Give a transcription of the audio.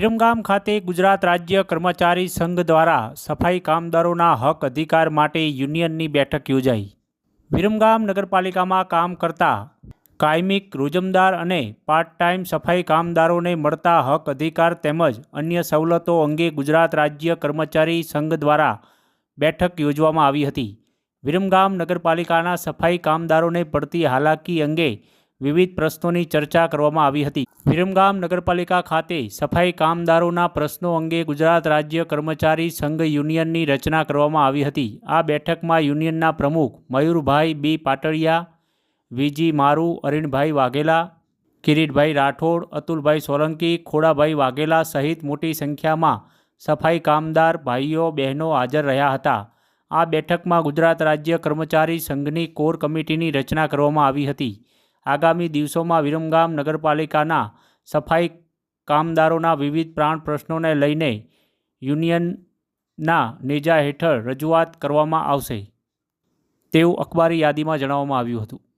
વિરમગામ ખાતે ગુજરાત રાજ્ય કર્મચારી સંઘ દ્વારા સફાઈ કામદારોના હક અધિકાર માટે યુનિયનની બેઠક યોજાઈ. વિરમગામ નગરપાલિકામાં કામ કરતા કાયમિક, રોજમદાર અને પાર્ટ ટાઈમ સફાઈ કામદારોને મળતા હક અધિકાર તેમજ અન્ય સવલતો અંગે ગુજરાત રાજ્ય કર્મચારી સંઘ દ્વારા બેઠક યોજવામાં આવી હતી. વિરમગામ નગરપાલિકાના સફાઈ કામદારોને પડતી હાલાકી અંગે વિવિધ પ્રશ્નોની ચર્ચા કરવામાં આવી હતી. વિરમગામ નગરપાલિકા ખાતે સફાઈ કામદારોના પ્રશ્નો અંગે ગુજરાત રાજ્ય કર્મચારી સંઘ યુનિયનની રચના કરવામાં આવી હતી. આ બેઠકમાં યુનિયનના પ્રમુખ મયુરભાઈ બી પાટડિયા વીજી મારુ, અરીણભાઈ વાઘેલા, કિરીટભાઈ રાઠોડ, અતુલભાઈ સોલંકી, ખોડાભાઈ વાઘેલા સહિત મોટી સંખ્યામાં સફાઈ કામદાર ભાઈઓ, બહેનો હાજર રહ્યા હતા. આ બેઠકમાં ગુજરાત રાજ્ય કર્મચારી સંઘની કોર કમિટીની રચના કરવામાં આવી હતી. આગામી દિવસોમાં વિરમગામ નગરપાલિકાના સફાઈ કામદારોના વિવિધ પ્રાણ પ્રશ્નોને લઈને યુનિયનના નેજા હેઠળ રજૂઆત કરવામાં આવશે. તેવું અખબારી યાદીમાં જણાવવામાં આવ્યું હતું.